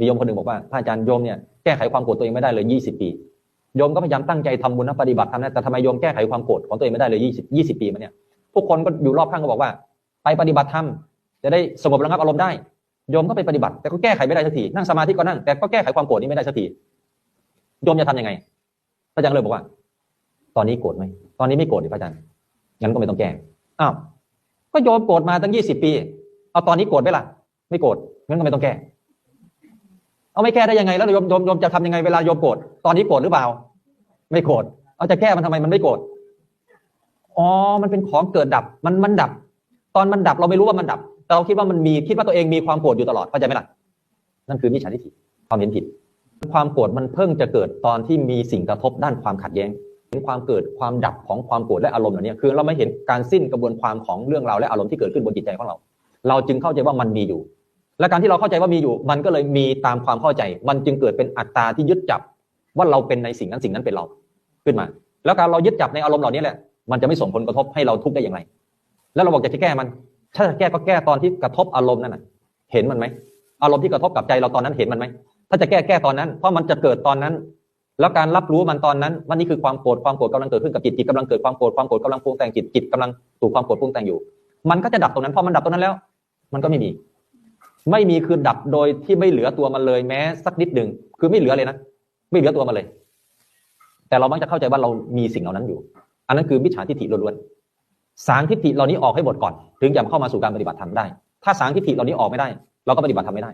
มีโยมคนหนึ่งบอกว่าพระอาจารย์โยมเนี่ยแก้ไขความโกรธตัวเองไม่ได้เลยยี่สิบปีโยมก็พยายามตั้งใจทำบุญนะปฏิบัติทำนะแต่ทำไมโยมแก้ไขความโกรธของตัวเองไม่ได้เลยยี่สิบยี่สิบปีมาเนี่ยทุกคนก็อยู่รอบข้างก็บอกว่า ไปปฏิบัติธรรมจะได้สงบระงับอารมณ์ได้โยมก็ไปปฏิบัติ แต่ก็แก้ไขไม่ได้สักทีนั่งสมาธิก็นั่งแต่ก็แก้ไขความโกรธนี้ไม่ได้สักทีโยมจะทำยังไงพระอาจารย์เลยบอกว่า ตอนนี้โกรธไหมตอนนี้ไม่โกรธดิพระอาจารย์งั้นก็ไม่ต้องแก้อ้าวก็โยมโกรธมาตั้งยี่สิบปี เอาตอนนี้โกรธไหมล่ะ ไม่โกรธงั้นก็ไม่ต้องแก้ เอาไม่แก้ได้ยังไงแล้วโยมโยมโยมจะทำยังไงเวลาโยมโกรธตอนนี้โกรธหรือเปล่า ไม่โกรธเอาจะแก้มันทำไมมันไม่โกรธอ๋อมันเป็นของเกิดดับมันมันดับ ตอนมันดับเราไม่รู้ว่ามันดับ แต่เราคิดว่ามันมีคิดว่าตัวเองมีความโกรธอยู่ตลอดเข้าใจไหมล่ะนั่นคือมิจฉาทิฏฐิความเห็นผิด ความโกรธมันเพิ่งจะเกิดตอนที่มีสิ่งกระทบด้านความขัดแย้งเห็นความเกิดความดับของความโกรธและอารมณ์เหล่านี้คือเราไม่เห็นการสิ้นกระบวนความของเรื่องราวและอารมณ์ที่เกิดขึ้นบนจิตใจของเรา เราจึงเข้าใจว่ามันมีอยู่ และการที่เราเข้าใจว่ามีอยู่ มันก็เลยมีตามความเข้าใจ มันจึงเกิดเป็นอัตตาที่ยึดจับว่าเราเป็นในสิ่งนั้นสิ่งนั้นเป็นเราขึ้นมา แล้วการเรายึดจับในอารมณ์เหล่านี้แหละ มันจะไม่ส่งผลกระทบให้เราทุกข์ได้อย่างไร แล้วเราบอกจะแก้มัน ถ้าจะแก้ก็แก้ตอนที่กระทบอารมณ์นั่นน่ะ เห็นมันไหม อารมณ์ที่กระทบกับใจเราตอนนั้นเห็นมันไหม ถ้าจะแก้แก้ตอนนั้น เพราะมันจะเกิดตอนนั้น แล้วการรับรู้มันตอนนั้นว่านี่คือความโกรธ ความโกรธกำลังเกิดขึ้นกับจิต จิตกำลังเกิดความโกรธ ความโกรธกำลังปรุงแต่งจิต จิตกำลังถูกความโกรธปรุงแต่งอยู่ มันก็จะดับตรงนั้น พอมันดับตรงนั้นแล้ว มันก็ไม่มี ไม่มีคือดับโดยที่ไม่เหลือตัวมันเลยแม้สักนิดหนึ่งคือไม่เหลือเลยนะไม่เหลือตัวมันเลย แต่เรามักจะเข้าใจว่าเรามีสิ่งเหล่านั้นอยู่ อันนั้นคือมิจฉาทิฏฐิล้วนๆสางทิฏฐิเหล่านี้ออกให้หมดก่อน ถึงจะเข้ามาสู่การปฏิบัติธรรมได้ ถ้าสางทิฏฐิเหล่านี้ออกไม่ได้ เราก็ปฏิบัติธรรมไม่ได้